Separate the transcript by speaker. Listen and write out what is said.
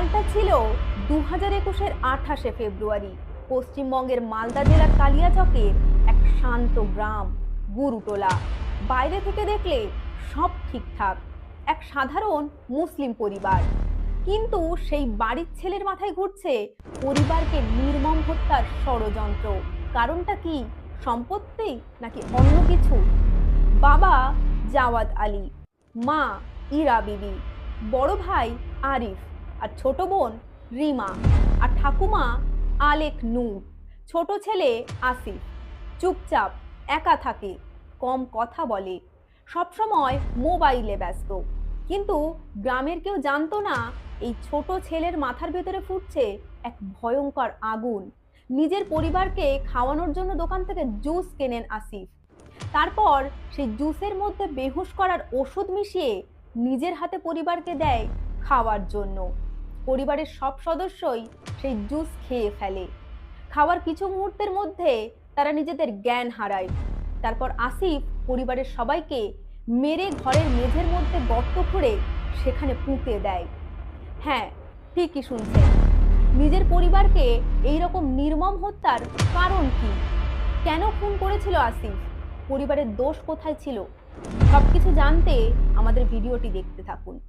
Speaker 1: সালটা ছিল দু হাজার একুশের আঠাশে ফেব্রুয়ারি, পশ্চিমবঙ্গের মালদা জেলার কালিয়াচকের এক শান্ত গ্রাম, গুরুটোলা। বাইরে থেকে দেখলে সব ঠিকঠাক, এক সাধারণ মুসলিম পরিবার। কিন্তু সেই বাড়ির ছেলের মাথায় ঘুরছে পরিবারকে নির্মম হত্যার ষড়যন্ত্র। কারণটা কি, সম্পত্তি নাকি অন্য কিছু? বাবা জাওয়াদ আলী, মা ইরা বিবি, বড় ভাই আরিফ। আর ছোট বোন রিমা আর ঠাকুমা আলেক নূর। ছোট ছেলে আসিফ, চুপচাপ একা থাকে, কম কথা বলে, সবসময় মোবাইলে ব্যস্ত। কিন্তু গ্রামের কেউ জানতো না এই ছোট ছেলের মাথার ভেতরে ফুটছে এক ভয়ঙ্কর আগুন। নিজের পরিবারকে খাওয়ানোর জন্য দোকান থেকে জুস কেনেন আসিফ। তারপর সেই জুসের মধ্যে বেহুশ করার ওষুধ মিশিয়ে নিজের হাতে পরিবারকে দেয় খাওয়ার জন্য। পরিবারের সব সদস্যই সেই জুস খেয়ে ফেলে। খাওয়ার কিছু মুহূর্তের মধ্যে তারা নিজেদের জ্ঞান হারায়। তারপর আসিফ পরিবারের সবাইকে মেরে ঘরের মেঝের মধ্যে গর্ত খুঁড়ে সেখানে পুঁতে দেয়। হ্যাঁ ঠিকই শুনছেন। নিজের পরিবারকে এই রকম নির্মম হত্যার কারণ কি? কেন খুন করেছিল আসিফ? পরিবারের দোষ কোথায় ছিল? সবকিছু জানতে আমাদের ভিডিওটি দেখতে থাকুন।